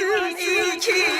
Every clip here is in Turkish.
Çünkü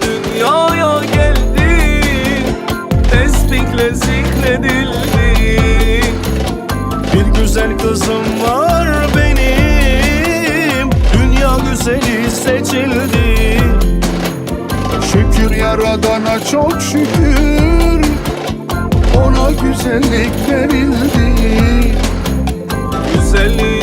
dünyaya geldi Tesbikle zikredildi Bir güzel kızım var benim. Dünya güzeli seçildi. Şükür yaradana çok şükür. Ona güzellik verildi. Güzelliği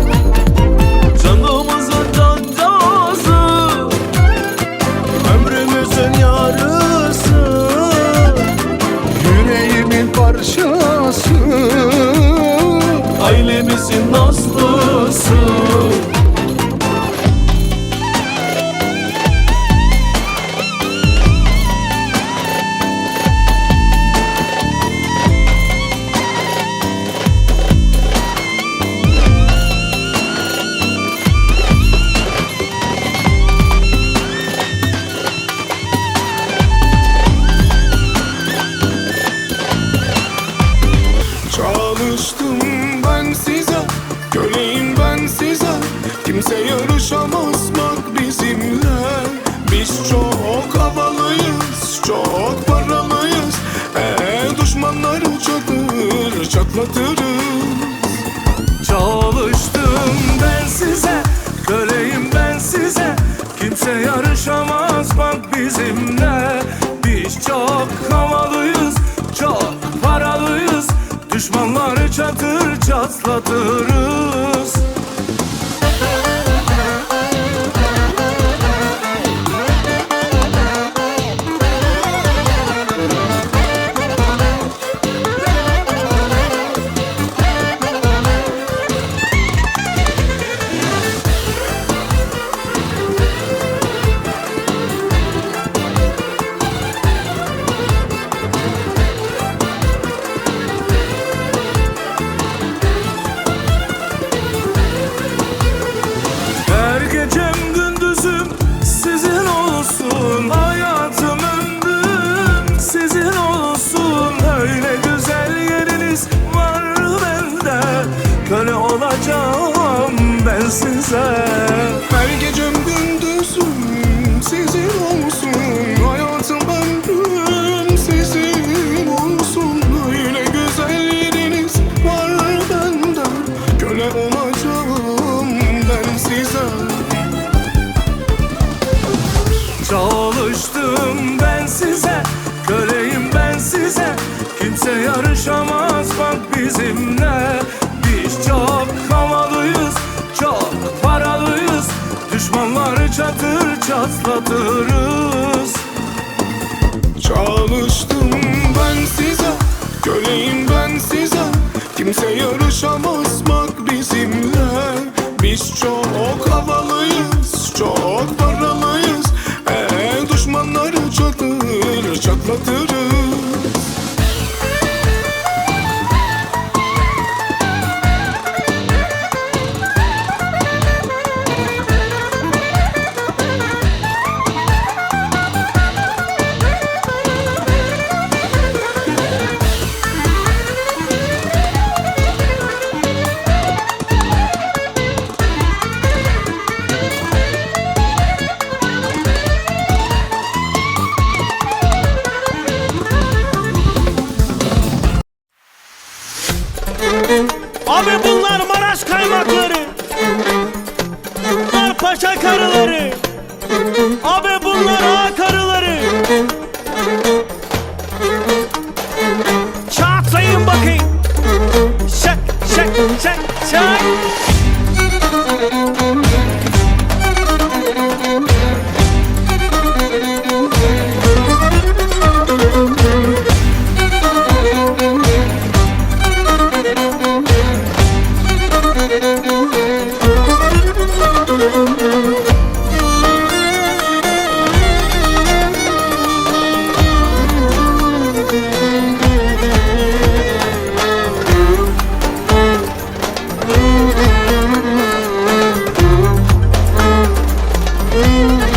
çatlatırız. Çalıştım ben size Köleyim ben size. Kimse yarışamaz bak bizimle. Biz çok havalıyız Çok paralıyız Düşmanları çatır çatlatırız. Kimse yarışamaz bak bizimle. Biz çok havalıyız Çok paralıyız. Düşmanları çatır çatlatırız. Çalıştım ben size Köleyim ben size. Kimse yarışamaz bak bizimle. Biz çok havalıyız Çok Abi bunlar Maraş kaymakları. Bunlar paşa karıları. Abi bunlar ağa karıları. Çatlayın bakayım. Şak şak şak şak Abi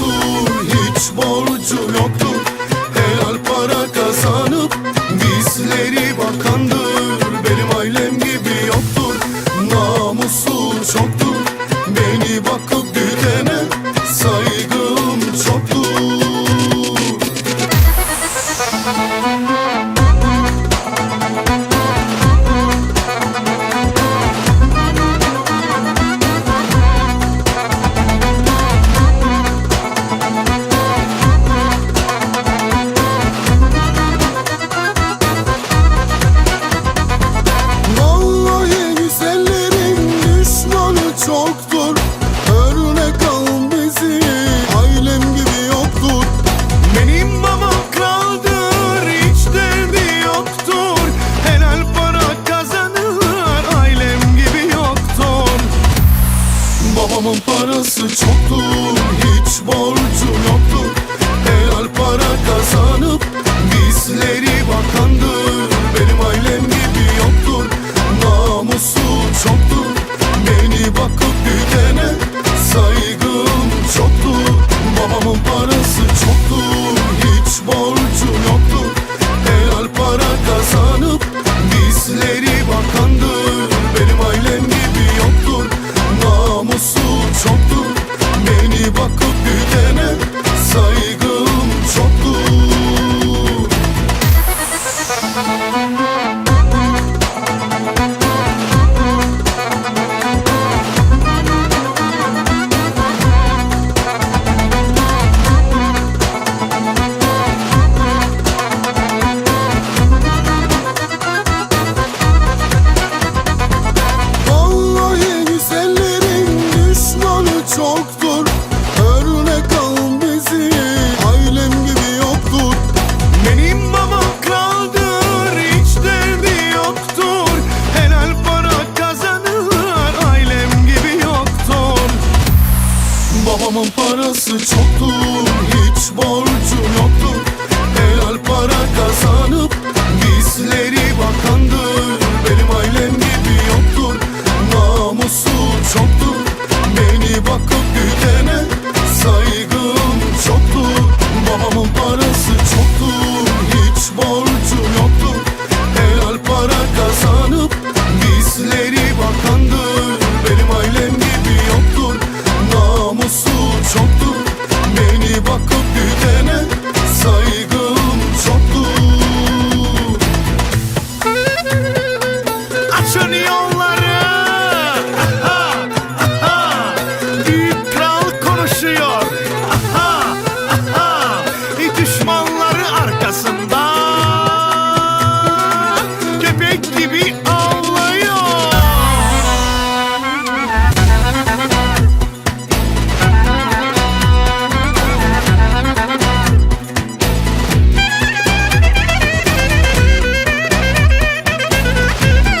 çoktur Hiç borcu yoktur 촉